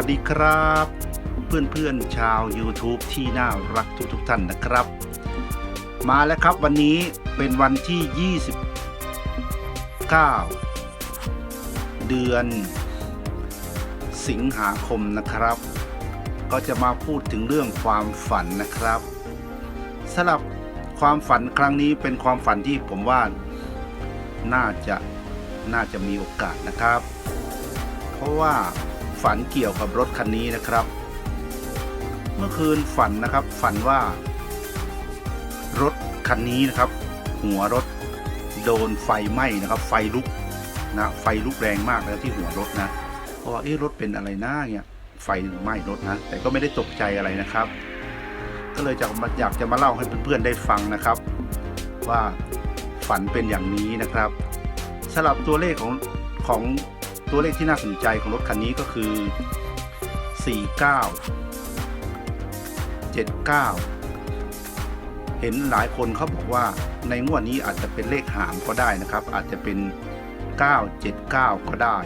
ัสดีครับ เพื่อนๆชาว YouTube ที่น่ารักทุกๆท่านนะครับ มาแล้วครับวันนี้เป็นวันที่ 29 เดือน สิงหาคมนะครับ ก็จะมาพูดถึงเรื่องความฝันนะครับสำหรับความฝันครั้งนี้เป็นความฝันที่ผมว่าน่าจะน่าจะมีโอกาสนะครับ เพราะว่า ฝันเกี่ยวกับรถคันนี้นะครับ เมื่อคืนฝันนะครับ ฝันว่า รถคันนี้นะครับ หัวรถโดนไฟไหม้นะครับ ไฟลุกนะไฟลุกแรงมากแล้วที่หัวรถนะเพราะว่าเอ๊ะรถเป็นอะไรนะเนี่ยไฟไหม้รถนะ แต่ก็ไม่ได้ตกใจอะไรนะครับ ก็เลยจะมาอยากจะมาเล่าให้เพื่อนๆได้ฟังนะครับ ว่าฝันเป็นอย่างนี้นะครับสำหรับตัวเลขของของ ตัวเลขที่น่าสนใจของรถคันนี้ก็คือ 49 79 เห็นหลายคนเขาบอกว่าในงวดนี้อาจจะเป็นเลขหางก็ได้นะครับ อาจจะเป็น 979 ก็ได้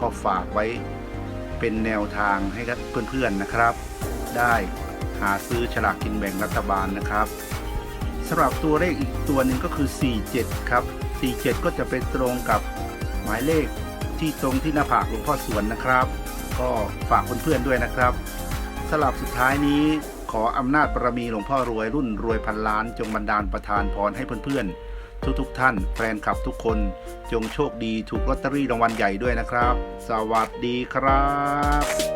ก็ฝากไว้เป็นแนวทางให้กับเพื่อนๆนะครับ ได้หาซื้อฉลากกินแบ่งรัฐบาลนะครับสำหรับตัวเลขอีกตัวหนึ่งก็คือ 47 ครับ 47 ก็จะเป็นตรงกับหมายเลข ที่ตรงที่หน้าผากหลวงพ่อสวนนะครับ ก็ฝากเพื่อนๆด้วยนะครับสำหรับสุดท้ายนี้ขออำนาจบารมีหลวงพ่อรวยรุ่นรวยพันล้าน จงบันดาลประทานพรให้เพื่อนๆ ทุกๆท่านแฟนคลับทุกคน จงโชคดีถูกลอตเตอรี่รางวัลใหญ่ด้วยนะครับ สวัสดีครับ